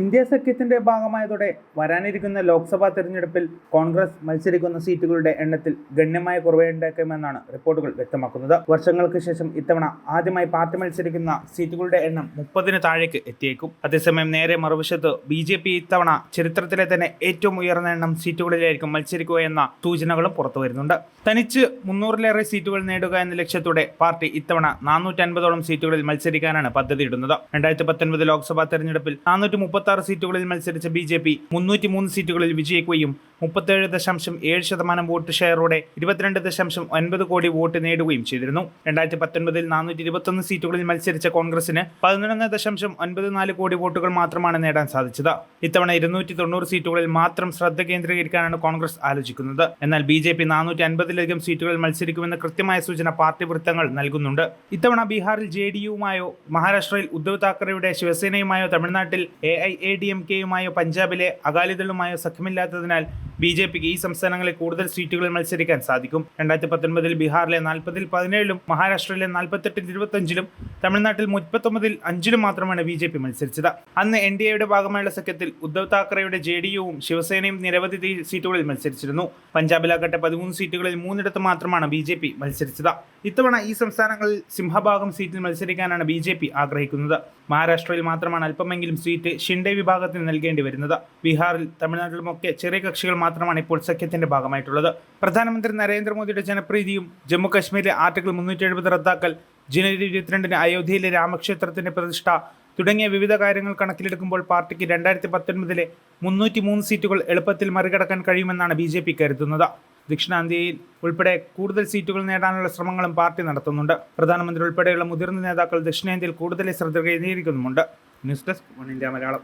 India സഖ്യത്തിന്റെ ഭാഗമായതോടെ വരാനിരിക്കുന്ന ലോക്സഭാ തെരഞ്ഞെടുപ്പിൽ കോൺഗ്രസ് മത്സരിക്കുന്ന സീറ്റുകളുടെ എണ്ണത്തിൽ ഗണ്യമായ കുറവുണ്ടാക്കുമെന്നാണ് റിപ്പോർട്ടുകൾ വ്യക്തമാക്കുന്നത്. വർഷങ്ങൾക്ക് ശേഷം ഇത്തവണ ആദ്യമായി പാർട്ടി മത്സരിക്കുന്ന സീറ്റുകളുടെ എണ്ണം മുപ്പതിന് താഴേക്ക് എത്തിയേക്കും. അതേസമയം നേരെ മറുവശത്ത് ബി ജെ പി ഇത്തവണ ചരിത്രത്തിലെ തന്നെ ഏറ്റവും ഉയർന്ന എണ്ണം സീറ്റുകളിലായിരിക്കും മത്സരിക്കുക എന്ന സൂചനകളും പുറത്തു വരുന്നുണ്ട്. തനിച്ച് മുന്നൂറിലേറെ സീറ്റുകൾ നേടുക എന്ന ലക്ഷ്യത്തോടെ പാർട്ടി ഇത്തവണ നാനൂറ്റി അൻപതോളം സീറ്റുകളിൽ മത്സരിക്കാനാണ് പദ്ധതിയിടുന്നത്. രണ്ടായിരത്തി പത്തൊൻപത് ലോക്സഭാ തെരഞ്ഞെടുപ്പിൽ നാനൂറ്റി ആറ് സീറ്റുകളിൽ മത്സരിച്ച ബി ജെ പി മുന്നൂറ്റി മൂന്ന് സീറ്റുകളിൽ വിജയിക്കുകയും മുപ്പത്തേഴ് ദശാംശം ഏഴ് ശതമാനം വോട്ട് ഷെയറോടെ ഇരുപത്തിരണ്ട് ദശാംശം ഒൻപത് കോടി വോട്ട് നേടുകയും ചെയ്തിരുന്നു. രണ്ടായിരത്തി പത്തൊൻപതിൽ നാനൂറ്റി ഇരുപത്തൊന്ന് സീറ്റുകളിൽ മത്സരിച്ച കോൺഗ്രസിന് പതിനൊന്ന് ദശാംശം ഒൻപത് നാല് കോടി വോട്ടുകൾ മാത്രമാണ് നേടാൻ സാധിച്ചത്. ഇത്തവണ ഇരുന്നൂറ്റി തൊണ്ണൂറ് സീറ്റുകളിൽ മാത്രം ശ്രദ്ധ കേന്ദ്രീകരിക്കാനാണ് കോൺഗ്രസ് ആലോചിക്കുന്നത്. എന്നാൽ ബി ജെ പി നാനൂറ്റി അൻപതിലധികം സീറ്റുകളിൽ മത്സരിക്കുമെന്ന് കൃത്യമായ സൂചന പാർട്ടി വൃത്തങ്ങൾ നൽകുന്നുണ്ട്. ഇത്തവണ ബീഹാറിൽ ജെ ഡി യുമായോ മഹാരാഷ്ട്രയിൽ ഉദ്ധവ് താക്കറെയുടെ ശിവസേനയുമായോ തമിഴ്നാട്ടിൽ A I A D M കെയുമായോ പഞ്ചാബിലെ അകാലിദളുമായോ സഖ്യമില്ലാത്തതിനാൽ ബി ജെ പിക്ക് ഈ സംസ്ഥാനങ്ങളിൽ കൂടുതൽ സീറ്റുകളിൽ മത്സരിക്കാൻ സാധിക്കും. രണ്ടായിരത്തി പത്തൊൻപതിൽ ബീഹാറിലെ നാൽപ്പതിൽ പതിനേഴിലും മഹാരാഷ്ട്രയിലെ നാൽപ്പത്തെട്ടിൽ ഇരുപത്തഞ്ചിലും തമിഴ്നാട്ടിൽ മുപ്പത്തൊമ്പതിൽ അഞ്ചിലും മാത്രമാണ് ബി ജെ പി മത്സരിച്ചത്. അന്ന് എൻ ഡി എയുടെ ഭാഗമായുള്ള സഖ്യത്തിൽ ഉദ്ധവ് താക്കറെയുടെ ജെ ഡി യുവും ശിവസേനയും നിരവധി സീറ്റുകളിൽ മത്സരിച്ചിരുന്നു. പഞ്ചാബിലാകട്ടെ പതിമൂന്ന് സീറ്റുകളിൽ മൂന്നിടത്ത് മാത്രമാണ് ബി ജെ പി മത്സരിച്ചത്. ഇത്തവണ ഈ സംസ്ഥാനങ്ങളിൽ സിംഹഭാഗം സീറ്റിൽ മത്സരിക്കാനാണ് ബി ജെ പി ആഗ്രഹിക്കുന്നത്. മഹാരാഷ്ട്രയിൽ മാത്രമാണ് അല്പമെങ്കിലും സീറ്റ് ഷിൻഡെ വിഭാഗത്തിന് നൽകേണ്ടി വരുന്നത്. ബീഹാറിൽ തമിഴ്നാട്ടിലുമൊക്കെ ചെറിയ കക്ഷികൾ മാത്രമാണ് ഇപ്പോൾ സഖ്യത്തിന്റെ ഭാഗമായിട്ടുള്ളത്. പ്രധാനമന്ത്രി നരേന്ദ്രമോദിയുടെ ജനപ്രീതിയും ജമ്മു കാശ്മീരിലെ ആർട്ടിക്കിൾ മുന്നൂറ്റി എഴുപത് റദ്ദാക്കൽ ജനുവരി ഇരുപത്തിരണ്ടിന് അയോധ്യയിലെ രാമക്ഷേത്രത്തിന്റെ പ്രതിഷ്ഠ തുടങ്ങിയ വിവിധ കാര്യങ്ങൾ കണക്കിലെടുക്കുമ്പോൾ പാർട്ടിക്ക് രണ്ടായിരത്തി പത്തൊൻപതിലെ മുന്നൂറ്റി മൂന്ന് സീറ്റുകൾ എളുപ്പത്തിൽ മറികടക്കാൻ കഴിയുമെന്നാണ് ബി കരുതുന്നത്. ദക്ഷിണാന്ത്യയിൽ ഉൾപ്പെടെ കൂടുതൽ സീറ്റുകൾ നേടാനുള്ള ശ്രമങ്ങളും പാർട്ടി നടത്തുന്നുണ്ട്. പ്രധാനമന്ത്രി ഉൾപ്പെടെയുള്ള മുതിർന്ന നേതാക്കൾ ദക്ഷിണേന്ത്യയിൽ കൂടുതൽ ശ്രദ്ധ കേന്ദ്രീകരിക്കുന്നുമുണ്ട്. News desk one India Malayalam.